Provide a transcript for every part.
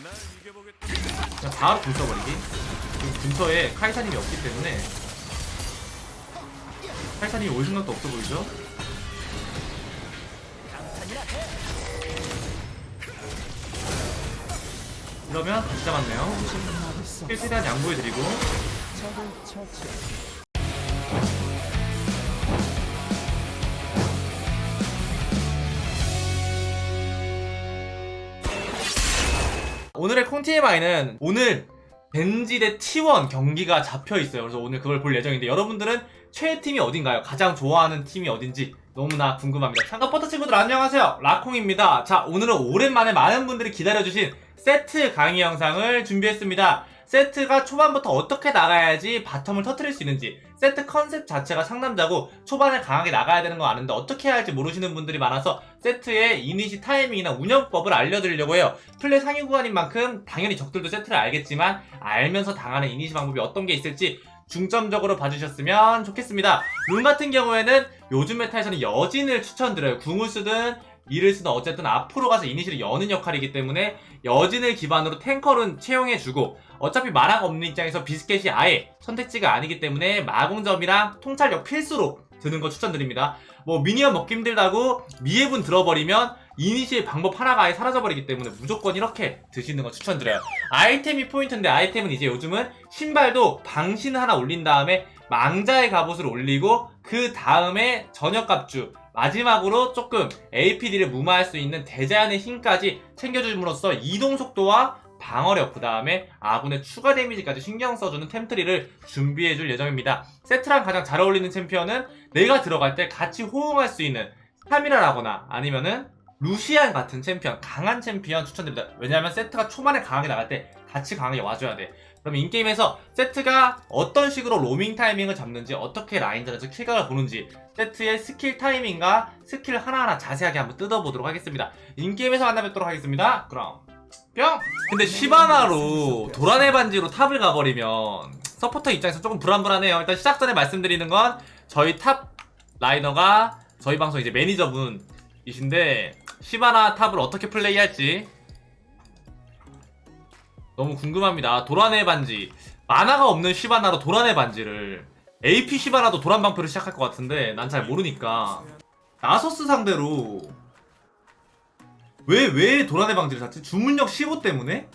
그냥 바로 불 써버리기. 지금 근처에 카이사님이 없기 때문에. 카이사님이 올 생각도 없어 보이죠? 이러면 다시 잡았네요. 스킬 최대한 양보해드리고 오늘의 콩TMI는 오늘 벤지 대 T1 경기가 잡혀 있어요. 그래서 오늘 그걸 볼 예정인데 여러분들은 최애 팀이 어딘가요? 가장 좋아하는 팀이 어딘지 너무나 궁금합니다. 참가버터 친구들 안녕하세요. 라콩입니다. 자, 오늘은 오랜만에 많은 분들이 기다려주신 세트 강의 영상을 준비했습니다. 세트가 초반부터 어떻게 나가야지 바텀을 터트릴 수 있는지 세트 컨셉 자체가 상남자고 초반에 강하게 나가야 되는 거 아는데 어떻게 해야 할지 모르시는 분들이 많아서 세트의 이니시 타이밍이나 운영법을 알려드리려고 해요. 플레이 상위 구간인 만큼 당연히 적들도 세트를 알겠지만 알면서 당하는 이니시 방법이 어떤 게 있을지 중점적으로 봐주셨으면 좋겠습니다. 룬 같은 경우에는 요즘 메타에서는 여진을 추천드려요. 궁을 쓰든 이를 쓰든 어쨌든 앞으로 가서 이니시를 여는 역할이기 때문에 여진을 기반으로 탱커는 채용해주고 어차피 마라가 없는 입장에서 비스켓이 아예 선택지가 아니기 때문에 마공점이랑 통찰력 필수로 드는 거 추천드립니다. 뭐 미니언 먹기 힘들다고 미해분 들어버리면 이니시의 방법 하나가 아예 사라져버리기 때문에 무조건 이렇게 드시는 거 추천드려요. 아이템이 포인트인데 아이템은 이제 요즘은 신발도 방신 하나 올린 다음에 망자의 갑옷을 올리고 그 다음에 저녁 갑주 마지막으로 조금 APD를 무마할 수 있는 대자연의 힘까지 챙겨줌으로써 이동 속도와 방어력 그 다음에 아군의 추가 데미지까지 신경 써주는 템트리를 준비해줄 예정입니다. 세트랑 가장 잘 어울리는 챔피언은 내가 들어갈 때 같이 호응할 수 있는 카미라라거나 아니면은 루시안 같은 챔피언, 강한 챔피언 추천드립니다. 왜냐하면 세트가 초반에 강하게 나갈 때 같이 강하게 와줘야 돼. 그럼 인게임에서 세트가 어떤 식으로 로밍 타이밍을 잡는지, 어떻게 라인전에서 킬각을 보는지, 세트의 스킬 타이밍과 스킬 하나하나 자세하게 한번 뜯어보도록 하겠습니다. 인게임에서 만나 뵙도록 하겠습니다. 그럼 뿅! 근데 시바나로 도라네 반지로 탑을 가버리면 서포터 입장에서 조금 불안불안해요. 일단 시작 전에 말씀드리는 건 저희 탑 라이너가 저희 방송 이제 매니저분이신데 시바나 탑을 어떻게 플레이할지 너무 궁금합니다. 도라네 반지 만화가 없는 시바나로 도라네 반지를 AP 시바나도 도란 방패로 시작할 것 같은데 난 잘 모르니까 나서스 상대로 왜 왜 도라네 방지를 샀지? 주문력 15 때문에?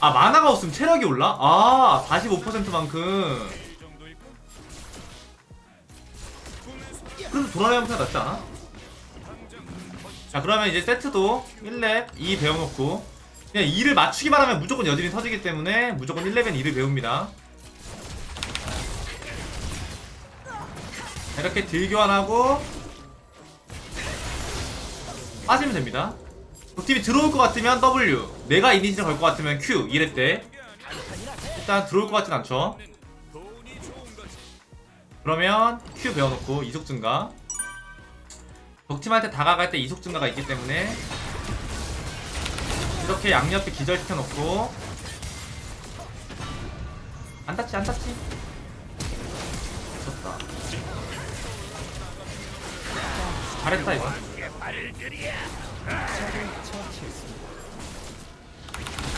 아 만화가 없으면 체력이 올라? 아 45%만큼 그래도 방패가 낫지 않아? 자 그러면 이제 세트도 1렙 2 배워놓고 그냥 2를 맞추기만 하면 무조건 여진이 터지기 때문에 무조건 1렙엔 2를 배웁니다 자, 이렇게 딜 교환하고 빠지면 됩니다 적팀이 들어올 것 같으면 W 내가 이니시를 걸 것 같으면 Q 2렙 때 일단 들어올 것 같진 않죠. 그러면 Q 배워놓고 이속 증가. 적팀한테 다가갈 때 이속 증가가 있기 때문에 이렇게 양옆에 기절시켜놓고. 안 닿지 안 닿지? 좋다. 잘했다 이거.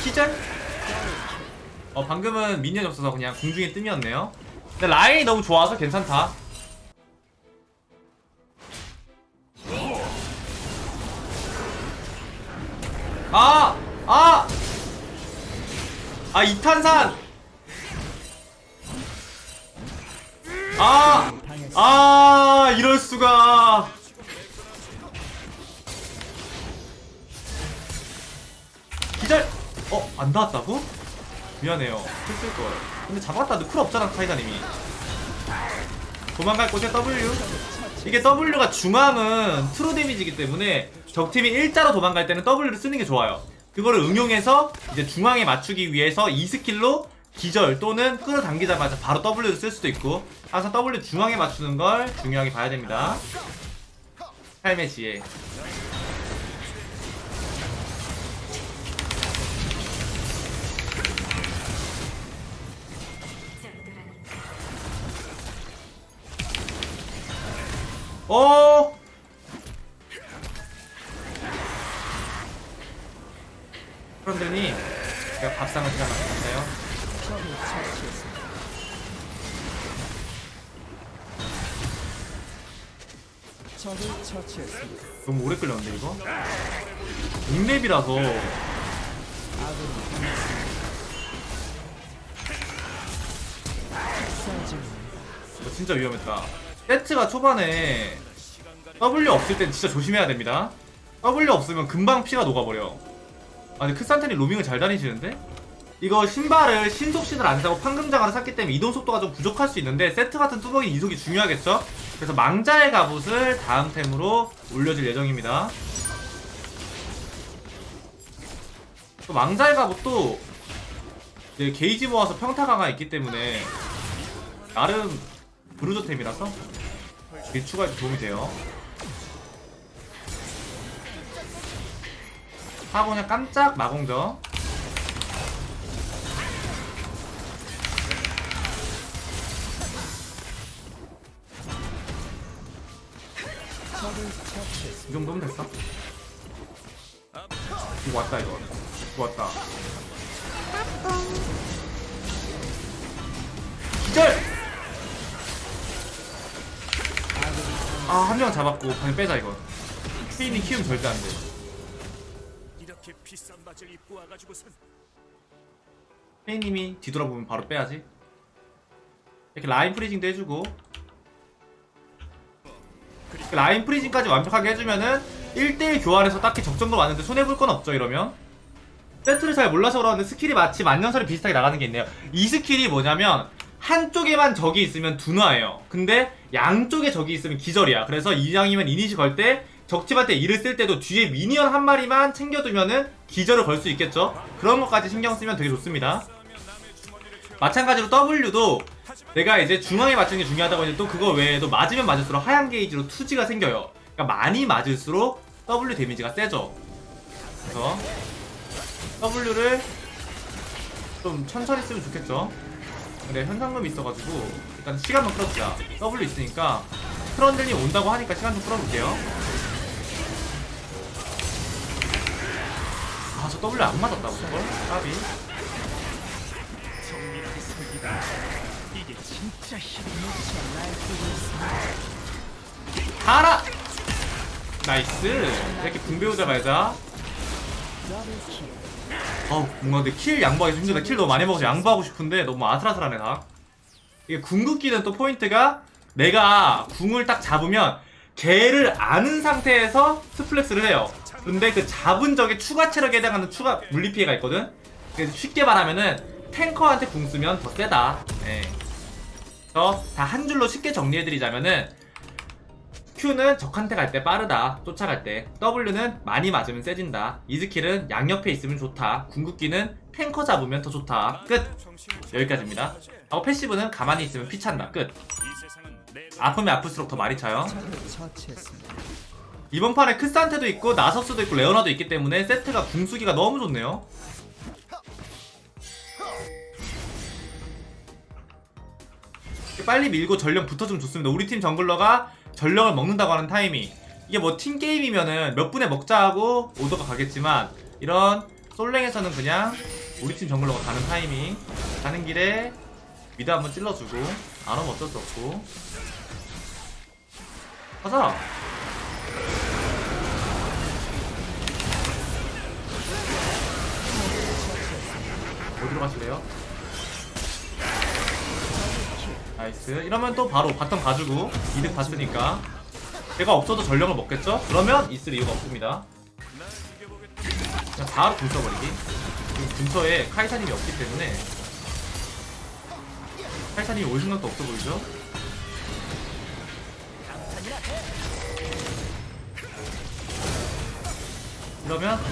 기절? 어 방금은 미니언이 없어서 그냥 공중에 뜸이었네요 근데 라인이 너무 좋아서 괜찮다 아! 아! 아 이탄산! 아! 아 이럴수가 기절! 어? 안 닿았다고? 미안해요 했을걸 근데 잡았다. 너쿨 없잖아 카이사님이 도망갈 곳에 W. 이게 W가 중앙은 트루 데미지이기 때문에 적팀이 일자로 도망갈 때는 W를 쓰는 게 좋아요. 그거를 응용해서 이제 중앙에 맞추기 위해서 이 스킬로 기절 또는 끌어당기자마자 바로 W를 쓸 수도 있고 항상 W 중앙에 맞추는 걸 중요하게 봐야 됩니다. 삶의 지혜 어 그런더니 제가 밥상을 시간 맞췄어요. 적을 처치했습니다. 너무 오래 끌렸는데 이거? 6렙이라서 아군이 진짜 위험했다. 세트가 초반에 W 없을 땐 진짜 조심해야 됩니다. W 없으면 금방 피가 녹아버려. 아 근데 크산테니 로밍을 잘 다니시는데? 이거 신발을 신속신을 안 사고 판금장화를 샀기 때문에 이동 속도가 좀 부족할 수 있는데 세트 같은 뚜벅이 이속이 중요하겠죠? 그래서 망자의 갑옷을 다음 템으로 올려질 예정입니다. 또 망자의 갑옷도 이제 게이지 모아서 평타 강화 있기 때문에 나름 브루저템이라서 길 추가해도 도움이 돼요. 하고 그냥 깜짝 처치했습니다. 이 정도면 됐어. 이거 왔다 이거. 이거 왔다. 기절! 아, 한 명 잡았고, 그냥 빼자, 이거. 케인이 키우면 절대 안 돼. 이렇게 비싼 바지를 입고 와가지고선 케인님이 뒤돌아보면 바로 빼야지. 이렇게 라인 프리징도 해주고. 이렇게 라인 프리징까지 완벽하게 해주면은 1대1 교환해서 딱히 적정도 왔는데 손해볼 건 없죠, 이러면. 세트를 잘 몰라서 그러는데 스킬이 마치 만년설이 비슷하게 나가는 게 있네요. 이 스킬이 뭐냐면 한쪽에만 적이 있으면 둔화예요. 근데 양쪽에 적이 있으면 기절이야. 그래서 이왕이면 이니시 걸 때 적팀한테 이를 쓸 때도 뒤에 미니언 한 마리만 챙겨두면은 기절을 걸 수 있겠죠. 그런 것까지 신경 쓰면 되게 좋습니다. 마찬가지로 W도 내가 이제 중앙에 맞추는 게 중요하다고 했는데 또 그거 외에도 맞으면 맞을수록 하얀 게이지로 투지가 생겨요. 그러니까 많이 맞을수록 W 데미지가 세죠. 그래서 W를 좀 천천히 쓰면 좋겠죠. 근데 현상금이 있어가지고 일단 시간만 끌어주자. W 있으니까 트런들님 온다고 하니까 시간 좀 끌어볼게요. 아, 저 W 안 맞았다고, 저걸? 까비. 가라! 나이스! 이렇게 군 배우자마자 더블킬. 어우 뭔가 근데 킬 양보하기 힘들다. 킬 너무 많이 먹어서 양보하고 싶은데 너무 아슬아슬하네 다. 이게 궁극기는 또 포인트가 내가 궁을 딱 잡으면 걔를 아는 상태에서 스플렉스를 해요. 근데 그 잡은 적에 추가 체력에 해당하는 추가 물리 피해가 있거든? 그래서 쉽게 말하면은 탱커한테 궁 쓰면 더 세다. 네. 그래서 다 한 줄로 쉽게 정리해드리자면은 Q는 적한테 갈 때 빠르다. 쫓아갈 때. W는 많이 맞으면 세진다. 이 스킬은 양옆에 있으면 좋다. 궁극기는 탱커 잡으면 더 좋다. 끝. 여기까지입니다. 하고 패시브는 가만히 있으면 피 찬다. 끝. 아프면 아플수록 더 많이 차요. 이번 판에 크산테도 있고 나서스도 있고 레오나도 있기 때문에 세트가 궁수기가 너무 좋네요. 빨리 밀고 전령 붙어주면 좋습니다. 우리 팀 정글러가 전령을 먹는다고 하는 타이밍. 이게 뭐 팀 게임이면은 몇 분에 먹자 하고 오더가 가겠지만 이런 솔랭에서는 그냥 우리 팀 정글러가 가는 타이밍. 가는 길에 미드 한번 찔러주고 안 오면 어쩔 수 없고. 가자. 어디로 가실래요? 나이스 이러면 또 바로 바텀 가지고 이득 봤으니까 제가 없어도 전령을 먹겠죠? 그러면 있을 이유가 없습니다 그냥 바로 불 써버리기 지금 근처에 카이사님이 없기 때문에 카이사님이 올 생각도 없어 보이죠?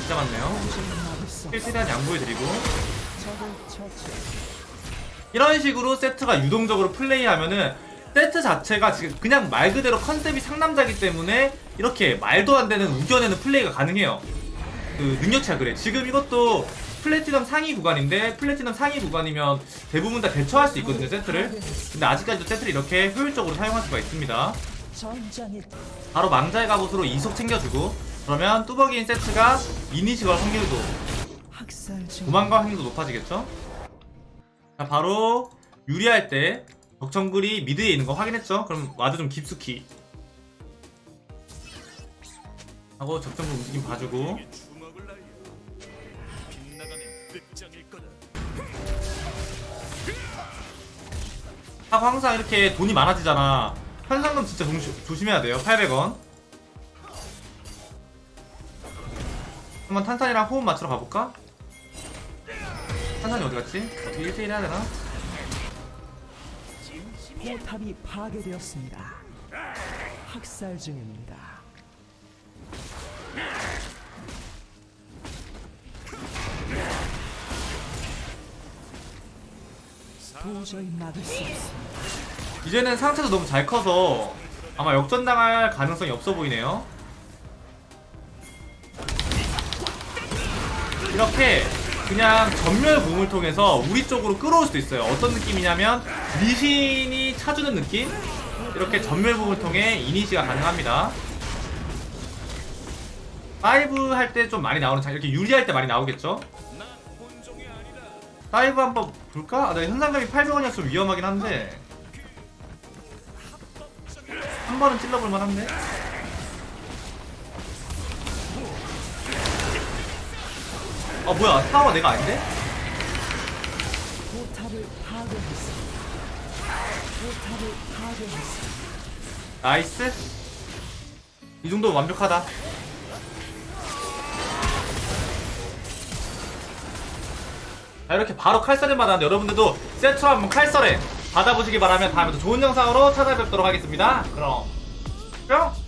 잡았네요 진막을 써. 킬 최대한 양보해드리고. 이런 식으로 세트가 유동적으로 플레이하면은 세트 자체가 지금 그냥 말 그대로 컨셉이 상남자기 때문에 이렇게 말도 안 되는 우겨내는 플레이가 가능해요. 그 능력치가 그래. 지금 이것도 플래티넘 상위 구간인데 플래티넘 상위 구간이면 대부분 다 대처할 수 있거든요 세트를. 근데 아직까지도 세트를 이렇게 효율적으로 사용할 수가 있습니다. 바로 망자의 갑옷으로 이속 챙겨주고 그러면 뚜벅이인 세트가 이니시 걸 확률도 학살 중. 도망가 확률도 높아지겠죠? 자, 바로 유리할 때 적정글이 미드에 있는 거 확인했죠? 그럼 와드 좀 깊숙이 하고 적정글 움직임 봐주고. 하고 항상 이렇게 돈이 많아지잖아 현상금 진짜 조심, 조심해야 돼요 800원 한번 탄산이랑 호흡 맞추러 가볼까? 탄산이 어디 갔지? 어떻게 1대1 해야 되나? 포탑이 파괴되었습니다. 학살 중입니다. 도저히 막을 수 없습니다. 이제는 상체도 너무 잘 커서 아마 역전당할 가능성이 없어 보이네요. 이렇게 그냥 전멸 공을 통해서 우리 쪽으로 끌어올 수도 있어요. 어떤 느낌이냐면 리신이 차주는 느낌? 이렇게 전멸 공을 통해 이니시가 가능합니다. 5 할 때 좀 많이 나오는 장 이렇게 유리할 때 많이 나오겠죠? 난 혼종이 아니다. 다이브 한번 볼까? 아, 나 현상금이 800원이라 좀 위험하긴 한데 한 번은 찔러볼 만 한데? 아 뭐야 타워 내가 아닌데? 나이스. 이 정도면 완벽하다. 자 이렇게 바로 칼썰이 받았는데 여러분들도 세트로 한번 칼썰에 받아보시기 바라면 다음에 또 좋은 영상으로 찾아뵙도록 하겠습니다. 그럼. 뿅